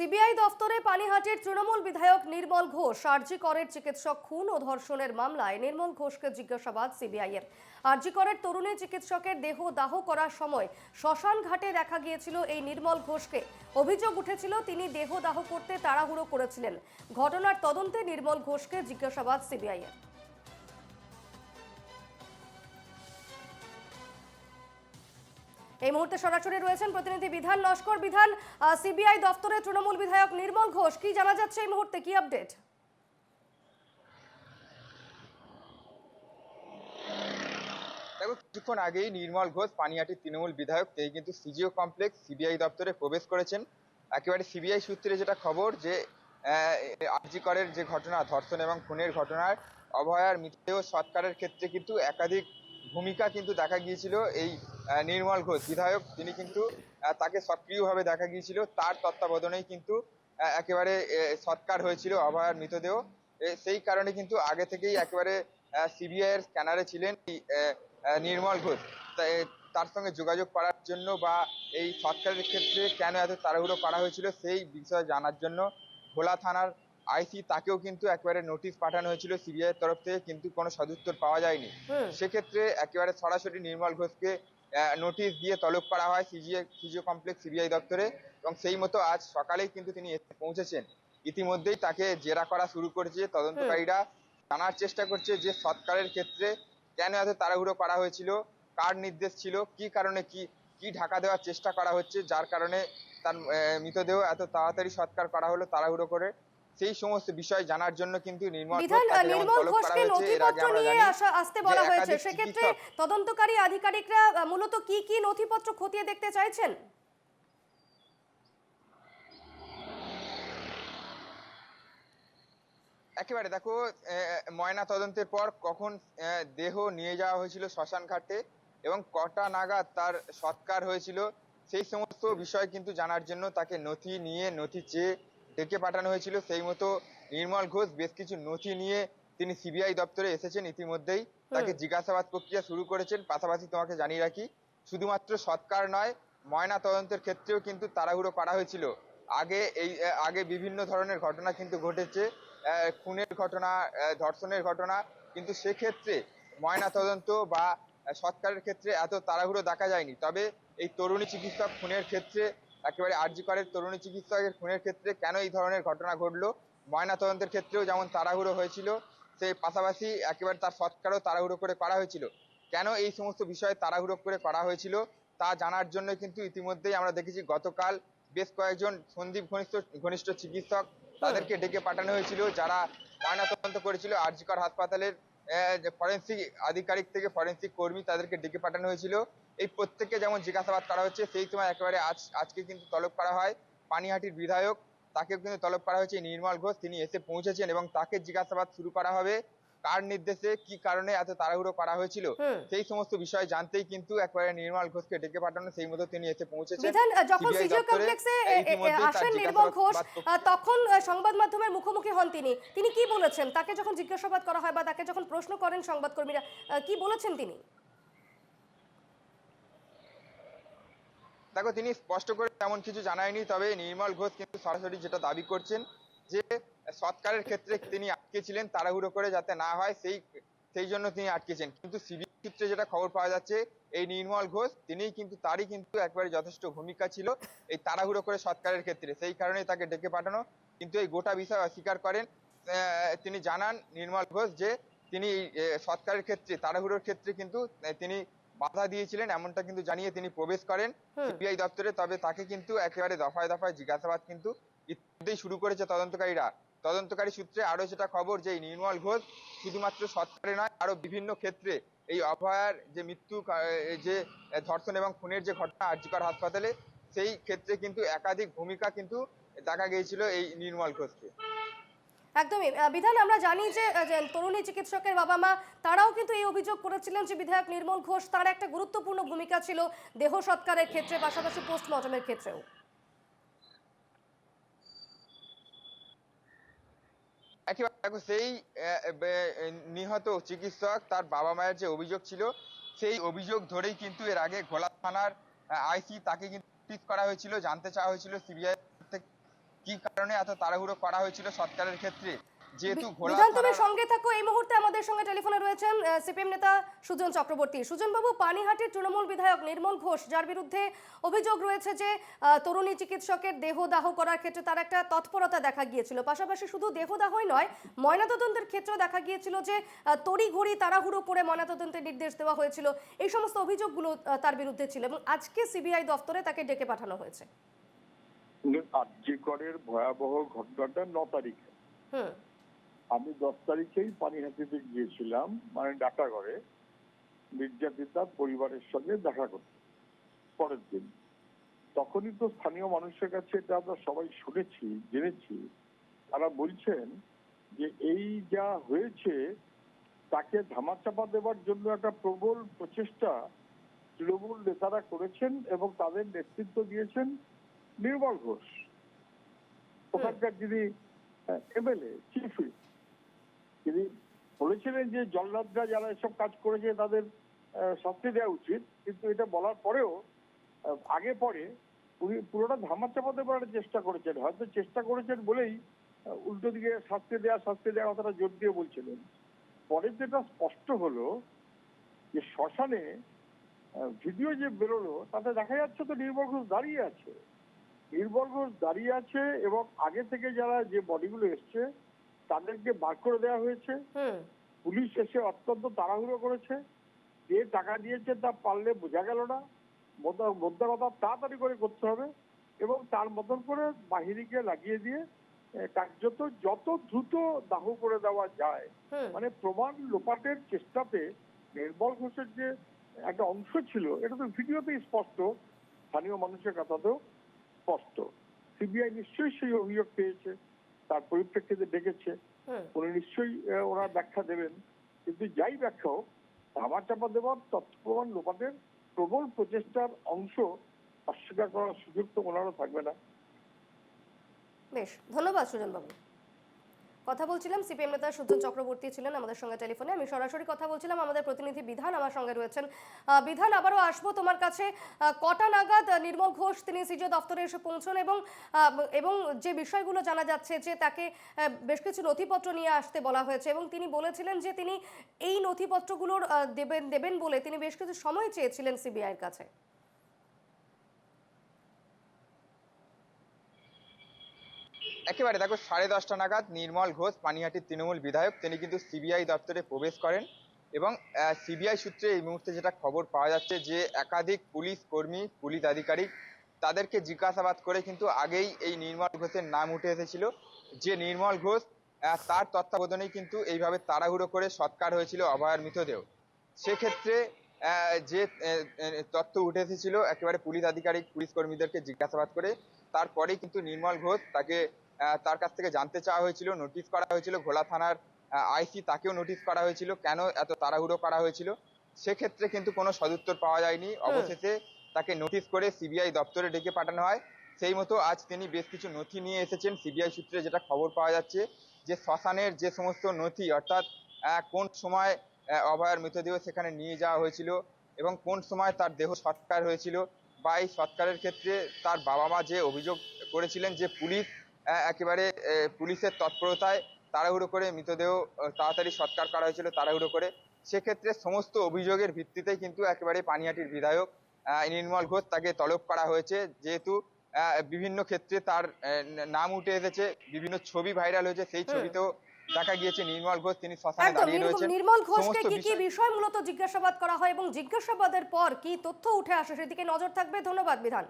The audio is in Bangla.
সিবিআই দফতরে পানিহাটির তৃণমূল বিধায়ক নির্মল ঘোষ আরজি করের চিকিৎসক খুন ও ধর্ষণের মামলায় নির্মল ঘোষকে জিজ্ঞাসাবাদ সিবিআই এর আরজি করের তরুণী চিকিৎসকের দেহ দাহ করার সময় শ্মশান ঘাটে দেখা গিয়েছিল এই নির্মল ঘোষকে। অভিযোগ উঠেছিল, তিনি দেহ দাহ করতে তাড়াহুড়ো করেছিলেন। ঘটনার তদন্তে নির্মল ঘোষকে জিজ্ঞাসাবাদ সিবিআই এর এই মুহূর্তে সরাসরি রয়েছেন প্রতিনিধি বিধান লস্কর বিধান সিবিআই দফতরে তৃণমূল বিধায়ক নির্মল ঘোষ। কি জানা যাচ্ছে এই মুহূর্তে? কি আপডেট? দেখো, কিছুক্ষণ আগেই নির্মল ঘোষ, পানিহাটির তৃণমূল বিধায়ক, তিনি কিন্তু সিজিও কমপ্লেক্স, সিবিআই দপ্তরে প্রবেশ করেছেন। একেবারে সিবিআই সূত্রে যেটা খবর যে আরজি করের যে ঘটনা, ধর্ষণ এবং খুনের ঘটনার অভয়ার মৃতদেহ সৎকারের ক্ষেত্রে কিন্তু একাধিক ভূমিকা কিন্তু দেখা গিয়েছিল। এই নির্মল ঘোষ। বিধায়ক তিনি কিন্তু তাকে সক্রিয়ভাবে দেখা গিয়েছিল। তার তত্ত্বাবধানেই কিন্তু একেবারে সৎকার হয়েছিল অভয়ার মৃতদেহ। সেই কারণে কিন্তু আগে থেকেই একেবারে সিবিআই এর স্ক্যানারে ছিলেন নির্মল ঘোষ। তার সঙ্গে যোগাযোগ করার জন্য বা এই সৎকারের ক্ষেত্রে কেন এত তাড়াহুড়ো করা হয়েছিল সেই বিষয়ে জানার জন্য ভোলা থানার আইসি তাকেও কিন্তু একেবারে নোটিশ পাঠানো হয়েছিল সিবিআই এর তরফ থেকে কিন্তু কোনো সদুত্তর পাওয়া যায়নি। সেক্ষেত্রে একেবারে সরাসরি নির্মল ঘোষকে নোটিশ দিয়ে তলব করা হয় সিজিএ সিজিও কমপ্লেক্স সিবিআই দপ্তরে এবং সেই মতো আজ সকালেই কিন্তু তিনি পৌঁছেছেন। ইতিমধ্যেই তাকে জেরা করা শুরু করেছে তদন্তকারীরা। জানার চেষ্টা করছে যে সৎকারের ক্ষেত্রে কেন এত তাড়াহুড়ো করা হয়েছিল, কার নির্দেশ ছিল, কি কারণে কি কি ঢাকা দেওয়ার চেষ্টা করা হচ্ছে, যার কারণে তার মৃতদেহ এত তাড়াতাড়ি সৎকার করা হলো তাড়াহুড়ো করে। সেই সমস্ত বিষয় জানার জন্য কিন্তু নির্মল ঘোষকে নথিপত্র নিয়ে আসা আসতে বলা হয়েছে। সেক্ষেত্রে তদন্তকারী আধিকারিকরা মূলত কি কি নথিপত্র খতিয়ে দেখতে চাইছেন? একেবারে দেখো ময়না তদন্তের পর কখন দেহ নিয়ে যাওয়া হয়েছিল শ্মশান ঘাটে এবং কটা নাগাদ তার সৎকার হয়েছিল সেই সমস্ত বিষয় কিন্তু জানার জন্য তাকে নথি নিয়ে নথি চেয়ে ডেকে পাঠানো হয়েছিল। সেই মতো নির্মল ঘোষ বেশ কিছু নথি নিয়ে তিনি সিবিআই দপ্তরে এসেছেন। ইতিমধ্যেই তাকে জিজ্ঞাসাবাদ প্রক্রিয়া শুরু করেছেন। পাশাপাশি তোমাকে জানিয়ে রাখি শুধুমাত্র সৎকার নয় ময়না তদন্তের ক্ষেত্রেও কিন্তু তাড়াহুড়ো করা হয়েছিল। আগে এই আগে বিভিন্ন ধরনের ঘটনা কিন্তু ঘটেছে। খুনের ঘটনা ধর্ষণের ঘটনা। কিন্তু সেক্ষেত্রে ময়না তদন্ত বা সৎকারের ক্ষেত্রে এত তাড়াহুড়ো দেখা যায়নি। তবে এই তরুণী চিকিৎসক খুনের ক্ষেত্রে একেবারে আরজি করের তরুণী চিকিৎসকের খুনের ক্ষেত্রে কেন এই ধরনের ঘটনা ঘটলো? ময়না তদন্তের ক্ষেত্রেও যেমন তাড়াহুড়ো হয়েছিল, সেই পাশাপাশি একেবারে তার সৎকারও তাড়াহুড়ো করে করা হয়েছিল। কেন এই সমস্ত বিষয়ে তাড়াহুড়ো করে করা হয়েছিল তা জানার জন্য কিন্তু ইতিমধ্যেই আমরা দেখেছি গতকাল বেশ কয়েকজন সন্দীপ ঘনিষ্ঠ ঘনিষ্ঠ চিকিৎসক তাদেরকে ডেকে পাঠানো হয়েছিল, যারা ময়নাতদন্ত করেছিল। আরজিকর হাসপাতালের ফরেন্সিক আধিকারিক থেকে ফরেন্সিক কর্মী তাদেরকে ডেকে পাঠানো হয়েছিল। এই প্রত্যেককে যেমন জিজ্ঞাসাবাদ করা হচ্ছে সেই সময় একেবারে আজ আজকে কিন্তু তলব করা হয়। পানিহাটির বিধায়ক তাকেও কিন্তু তলব করা হয়েছে। নির্মল ঘোষ তিনি এসে পৌঁছেছেন এবং তাকে জিজ্ঞাসাবাদ শুরু করা হবে। কার নির্দেশে কি কারণে এত তাড়াহুড়ো করা হয়েছিল? সেই সমস্ত বিষয় জানতেই কিন্তু একবারে নির্মল ঘোষকে ডেকে পাঠানো সেই মতো তিনি এসে পৌঁছেছেন। যখন সিজিও কমপ্লেক্সে আসেন নির্মল ঘোষ তখন সংবাদ মাধ্যমের মুখোমুখি হন তিনি। তিনি কি বলেছেন? তাকে যখন জিজ্ঞাসাবাদ করা হয় বা তাকে যখন প্রশ্ন করেন সংবাদকর্মীরা কি বলেছেন তিনি? দেখো, তিনি স্পষ্ট করে তেমন কিছু জানায়নি, তবে নির্মল ঘোষ কিন্তু সরাসরি যেটা দাবি করছেন যে সৎকারের ক্ষেত্রে তিনি আটকেছিলেন তাড়াহুড়ো করে যাতে না হয়, সেই সেই জন্য তিনি আটকেছেন কিন্তু সিবিআই সূত্রে যেটা খবর পাওয়া যাচ্ছে, এই নির্মল ঘোষ তিনি কিন্তু, তারই কিন্তু একবারে যথেষ্ট ভূমিকা ছিল এই তাড়াহুড়ো করে সৎকারের ক্ষেত্রে। সেই কারণেই তাকে ডেকে পাঠানো, কিন্তু এই গোটা বিষয় অস্বীকার করেন। তিনি জানান নির্মল ঘোষ যে তিনি সৎকারের ক্ষেত্রে, তাড়াহুড়োর ক্ষেত্রে কিন্তু তিনি বাধা দিয়েছিলেন এমনটা কিন্তু জানিয়ে তিনি প্রবেশ করেন সিবিআই দপ্তরে। তবে তাকে কিন্তু একেবারে দফায় দফায় জিজ্ঞাসাবাদ কিন্তু ইতিমধ্যেই শুরু করেছে তদন্তকারীরা। তদন্তকারী সূত্রে আরও যেটা খবর যে এই নির্মল ঘোষ শুধুমাত্র সৎকারে নয় আরও বিভিন্ন ক্ষেত্রে এই অভয়ার যে মৃত্যু যে ধর্ষণ এবং খুনের যে ঘটনা আরজিকর হাসপাতালে সেই ক্ষেত্রে কিন্তু একাধিক ভূমিকা কিন্তু দেখা গিয়েছিল এই নির্মল ঘোষকে। একদমই। বিধান, আমরা জানি যে তরুণী চিকিৎসকের বাবা মা তারাও কিন্তু এই অভিযোগ করেছিলেন যে বিধায়ক নির্মল ঘোষ তার একটা গুরুত্বপূর্ণ ভূমিকা ছিল দেহ সৎকারের ক্ষেত্রে, পাশাপাশি পোস্টমর্টমের ক্ষেত্রেও। সেই নিহত চিকিৎসক তার বাবা মায়ের যে অভিযোগ ছিল, সেই অভিযোগ ধরেই কিন্তু এর আগে ঘোলা থানার আইসি তাকে কিন্তু করা হয়েছিল, জানতে চাওয়া হয়েছিল, সিবিআই কি কারণে এত তাড়াহুড়ো করা হয়েছিল সৎকারের ক্ষেত্রে? যেহেতু সঙ্গে থাকো এই মুহূর্তে আমাদের সঙ্গে টেলিফোনে রয়েছেন সিপিএম নেতা সুজন চক্রবর্তী। সুজন বাবু পানিহাটির তৃণমূল বিধায়ক নির্মল ঘোষ যার বিরুদ্ধে অভিযোগ রয়েছে যে তরুণী চিকিৎসকের দেহদাহ করার ক্ষেত্রে তার একটা তৎপরতা দেখা গিয়েছিল। পাশাপাশি শুধু দেহদাহই নয় ময়নাতদন্তের ক্ষেত্রেও দেখা গিয়েছিল যে তড়িঘড়ি তাড়াহুড়ো করে ময়নাতদন্তের নির্দেশ দেওয়া হয়েছিল। এই সমস্ত অভিযোগগুলো তার বিরুদ্ধে ছিল এবং আজকে সিবিআই দফতরে তাকে ডেকে পাঠানো হয়েছে। আর্যিকরের ভয়াবহ ঘটনাটা ন তারিখে। আমি দশ তারিখেই পানিহাটিতে গিয়েছিলাম মানে ডাকাঘরে নির্যাতিতার পরিবারের সঙ্গে দেখা করতে পরের দিন। তখনই তো স্থানীয় মানুষের কাছে এটা আমরা সবাই শুনেছি জেনেছি। তারা বলছেন যে এই যা হয়েছে তাকে ধামাচাপা দেওয়ার জন্য একটা প্রবল প্রচেষ্টা তৃণমূল নেতারা করেছেন এবং তাদের নেতৃত্ব দিয়েছেন নির্মল ঘোষ ওখানকার যিনি এমএলএ চিফ তিনি বলেছিলেন যে জল্লাদরা যারা এসব কাজ করেছে তাদের শাস্তি দেওয়া উচিত। কিন্তু এটা বলার পরেও আগে পরে উনি পুরোটা ধামা চাপাতে পারার চেষ্টা করেছেন। হয়তো চেষ্টা করেছেন বলেই উল্টো দিকে শাস্তি দেওয়া শাস্তি দেওয়া কথাটা জোর দিয়ে বলছিলেন। পরে যেটা স্পষ্ট হলো, যে শ্মশানে ভিডিও যে বেরোলো, তাতে দেখা যাচ্ছে তো নির্মল ঘোষ দাঁড়িয়ে আছে। ঘোষ দাঁড়িয়ে আছে এবং আগে থেকে যারা যে বডিগুলো এসছে তাদেরকে বার করে দেওয়া হয়েছে। পুলিশ এসে অত্যন্ত তাড়াহুড়ো করেছে। যে টাকা দিয়েছে তা পারলে বোঝা গেল না। মোদ্দা কথা তাড়াতাড়ি করে করতে হবে এবং তার মতন করে বাহিনীকে লাগিয়ে দিয়ে কার্যত যত দ্রুত দাহ করে দেওয়া যায় মানে প্রমাণ লোপাটের চেষ্টাতে নির্মল ঘোষের যে একটা অংশ ছিল এটা তো ভিডিওতেই স্পষ্ট স্থানীয় মানুষের কথাতেও। স্পষ্ট। সিবিআই নিশ্চয়ই সেই অভিযোগ পেয়েছে তার পরিপ্রেক্ষিতে ডেকেছে। উনি নিশ্চয়ই ওরা ব্যাখ্যা দেবেন। কিন্তু যাই ব্যাখ্যা হোক ধামা চাপা দেওয়ার তথ্য প্রমাণ লোপাটের প্রবল প্রচেষ্টার অংশ অস্বীকার করার সুযোগ তো ওনারও থাকবে না। বেশ ধন্যবাদ সুজনবাবু। কথা বলছিলাম সিপিএম নেতা সুজন চক্রবর্তী ছিলেন আমাদের সঙ্গে টেলিফোনে। আমি সরাসরি কথা বলছিলাম আমাদের প্রতিনিধি বিধান আমার সঙ্গে রয়েছেন। বিধান, আবারও আসব তোমার কাছে। কটা নাগাদ নির্মল ঘোষ, তিনি সিজে দফতরে এসে পৌঁছন এবং এবং যে বিষয়গুলো জানা যাচ্ছে যে তাকে বেশ কিছু নথিপত্র নিয়ে আসতে বলা হয়েছে এবং তিনি বলেছিলেন যে তিনি এই নথিপত্রগুলোর দেবেন দেবেন বলে তিনি বেশ কিছু সময় চেয়েছিলেন সিবিআইয়ের কাছে। একেবারে দেখো, সাড়ে দশটা নাগাদ নির্মল ঘোষ, পানিহাটির তৃণমূল বিধায়ক, তিনি কিন্তু সিবিআই দপ্তরে প্রবেশ করেন এবং সিবিআই সূত্রে এই মুহূর্তে যেটা খবর পাওয়া যাচ্ছে যে, একাধিক পুলিশ কর্মী, পুলিশ আধিকারিক তাদেরকে জিজ্ঞাসাবাদ করে কিন্তু আগেই এই নির্মল ঘোষের নাম উঠে এসেছিল। যে নির্মল ঘোষ তার তত্ত্বাবধানেই কিন্তু এইভাবে তাড়াহুড়ো করে সৎকার হয়েছিল অভয়ার মৃতদেহ। সেক্ষেত্রে যে তথ্য উঠে এসেছিল, একেবারে পুলিশ আধিকারিক, পুলিশ কর্মীদেরকে জিজ্ঞাসাবাদ করে, তারপরেই কিন্তু নির্মল ঘোষ তাকে তার কাছ থেকে জানতে চাওয়া হয়েছিল নোটিশ করা হয়েছিল ঘোলা থানার আইসি তাকেও নোটিশ করা হয়েছিল কেন এত তাড়াহুড়ো করা হয়েছিল। সেক্ষেত্রে কিন্তু কোনো সদুত্তর পাওয়া যায়নি। অবশেষে তাকে নোটিশ করে সিবিআই দপ্তরে ডেকে পাঠানো হয়। সেই মতো আজ তিনি বেশ কিছু নথি নিয়ে এসেছেন। সিবিআই সূত্রে যেটা খবর পাওয়া যাচ্ছে যে শ্মশানের যে সমস্ত নথি অর্থাৎ কোন সময় অভয়ার মৃতদেহ সেখানে নিয়ে যাওয়া হয়েছিল এবং কোন সময় তার দেহ সৎকার হয়েছিল বা এই সৎকারের ক্ষেত্রে তার বাবা মা যে অভিযোগ করেছিলেন যে পুলিশ একেবারে পুলিশের তৎপরতায় তাড়াহুড়ো করে মৃতদেহ তাড়াতাড়ি সৎকার করা হয়েছিল তাড়াহুড়ো করে। সেক্ষেত্রে সমস্ত অভিযোগের ভিত্তিতে কিন্তু একেবারে পানিহাটির বিধায়ক নির্মল ঘোষ তাকে তলব করা হয়েছে। যেহেতু বিভিন্ন ক্ষেত্রে তার নাম উঠে এসেছে বিভিন্ন ছবি ভাইরাল হয়েছে সেই। ছবিতেও দেখা গিয়েছে নির্মল ঘোষ তিনি শ্মশানে দাঁড়িয়ে রয়েছেন। নির্মল ঘোষকে কি কি বিষয়- বিষয় মূলত জিজ্ঞাসাবাদ করা হয় এবং জিজ্ঞাসাবাদের পর কি তথ্য উঠে আসে সেদিকে নজর থাকবে। ধন্যবাদ বিধান।